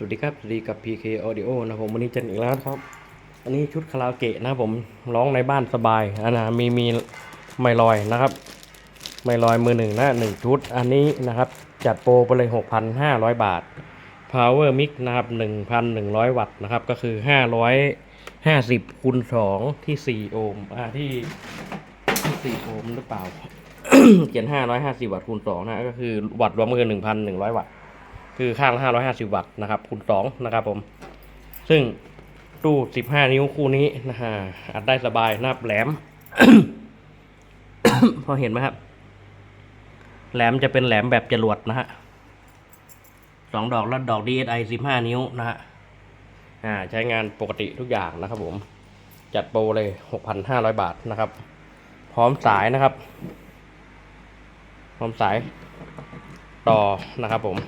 สวัสดีครับ สวัสดีกับ PK Audio นะผมวันนี้เจนอีกแล้วครับ อันนี้ชุดคาราโอเกะนะผมร้องในบ้านสบายอันนะมีมีไม่ลอยนะครับ ไม่ลอยมือหนึ่งนะหนึ่งชุด อันนี้นะครับจัดโปรไปเลย 6,500 บาท Power Mix นะครับ 1,100 วัตต์นะครับ ก็คือ 550คูณ2ที่ 4 โอห์มอ่าที่ที่4โอห์มหรือเปล่าเขียน550 วัตต์คูณ2นะก็คือวัตต์รวมก็คือ1,100 วัตต์ คือข้างละ550 วัตต์นะครับคูณ2นะครับผม ซึ่งตู้ 15 นิ้วคู่นี้นะฮะอัดได้สบายนับแหลม พอเห็นไหมครับ แหลมจะเป็นแหลมแบบจรวดนะฮะสองดอกแล้วดอก DSI 15 นิ้วนะฮะอ่าใช้งานปกติทุกอย่างนะครับผม จัดโปรเลย 6,500 บาทนะครับ พร้อมสายนะครับ พร้อมสายต่อนะครับผม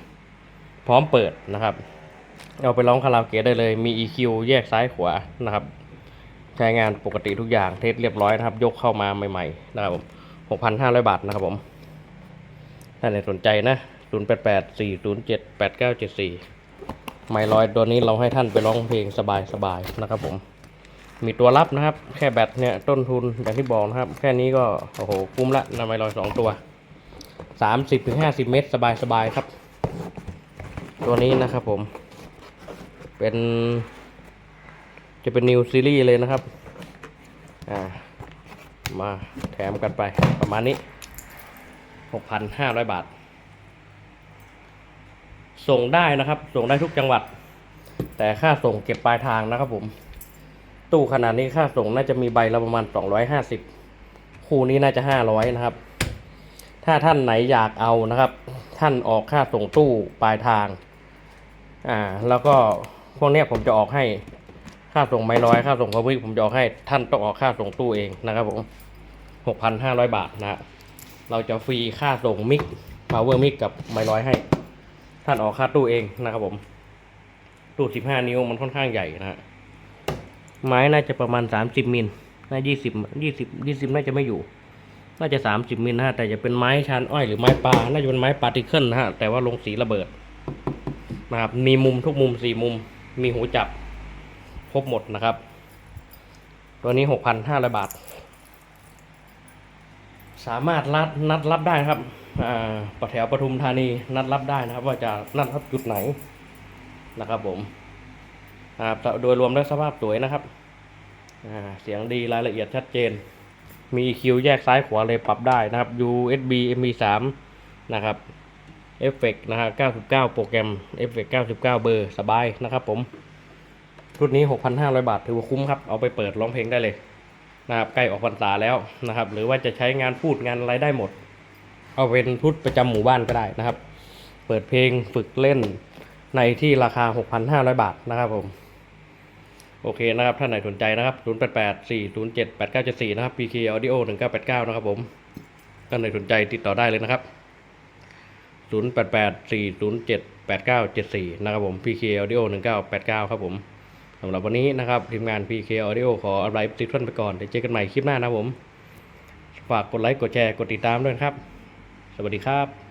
พร้อมเปิดนะครับ เอาไปร้องคาราโอเกะได้เลย มี EQ แยกซ้ายขวานะครับ ใช้งานปกติทุกอย่างเทสเรียบร้อยนะครับ ยกเข้ามาใหม่ๆนะครับผม6,500 บาทนะครับผมถ้าใครสนใจนะ 088 407 8974 ไม่ลอยตัวนี้เราให้ท่านไปร้องเพลงสบายๆนะครับผมมีตัวรับนะครับ แค่แบตเนี่ยต้นทุนอย่างที่บอกนะครับ แค่นี้ก็โอ้โหคุ้มละนะไมลอยสองตัว 30-50 เมตรสบายๆครับ ตัวนี้นะครับผม เป็นจะเป็นนิวซีรีส์เลยนะครับ อ่า มาแถมกันไปประมาณนี้ 6,500 บาท ส่งได้นะครับ ส่งได้ทุกจังหวัด แต่ค่าส่งเก็บปลายทางนะครับผม ตู้ขนาดนี้ค่าส่งน่าจะมีใบละประมาณ 250 คู่นี้น่าจะ 500 นะครับ ถ้าท่านไหนอยากเอานะครับ ท่านออกค่าส่งตู้ปลายทาง อ่า แล้วก็พวกเนี้ยผมจะออกให้ค่าส่งไม้ร้อยค่าส่งพาวิผมจะออกให้ท่านต้องออกค่าส่งตู้เองนะครับผมหกพันห้าร้อยบาทนะฮะเราจะฟรีค่าส่งมิกพาวเวอร์มิกกับไม้ร้อยให้ ท่านออกค่าตู้เองนะครับผมตู้สิบห้านิ้วมันค่อนข้างใหญ่นะฮะไม้น่าจะประมาณสามสิบมิลน่ายี่สิบยี่สิบยี่สิบน่าจะไม่อยู่ น่าจะสามสิบมิลนะฮะแต่จะเป็นไม้ชานอ้อยหรือไม้ปลาน่าจะเป็นไม้ปาร์ติเคิลนะฮะแต่ว่าลงสีระเบิด นะครับมีมุมทุกมุมสี่มุม มีหูจับ ครบหมดนะครับ ตัวนี้หกพันห้าร้อยบาท สามารถรัดนัดรับได้นะครับอ่าปะแถวปทุมธานีนัดรับได้นะครับ ว่าจะนัดรับจุดไหนนะครับผมอ่าโดยรวมแล้วสภาพสวยนะครับอ่าเสียงดีรายละเอียดชัดเจน มี EQ แยกซ้ายขวาเลยปรับได้นะครับ USB MP3 นะครับ เอฟเฟกนะฮะ99 โปรแกรมเอฟเฟก99 เบอร์สบายนะครับผมชุดนี้ 6,500 บาท ถือว่าคุ้มครับ เอาไปเปิดร้องเพลงได้เลยนะครับใกล้ออกพรรษาแล้วนะครับ หรือว่าจะใช้งานพูดงานอะไรได้หมด เอาเป็นชุดประจำหมู่บ้านก็ได้นะครับ เปิดเพลงฝึกเล่นในที่ราคา 6,500 บาทนะครับผม โอเคนะครับ ท่านไหนสนใจนะครับ 088 407 8974 นะครับ PK Audio 1989 นะครับผม ท่านไหนสนใจติดต่อได้เลยนะครับ 088 407 8974 นะครับผม PK Audio 1989 ครับผมสำหรับวันนี้นะครับทีมงาน PK Audio ขออะไรติดท่านไปก่อนเดี๋ยวเจอกันใหม่คลิปหน้านะครับผม ฝากกดไลค์กดแชร์กดติดตามด้วยนะครับ สวัสดีครับ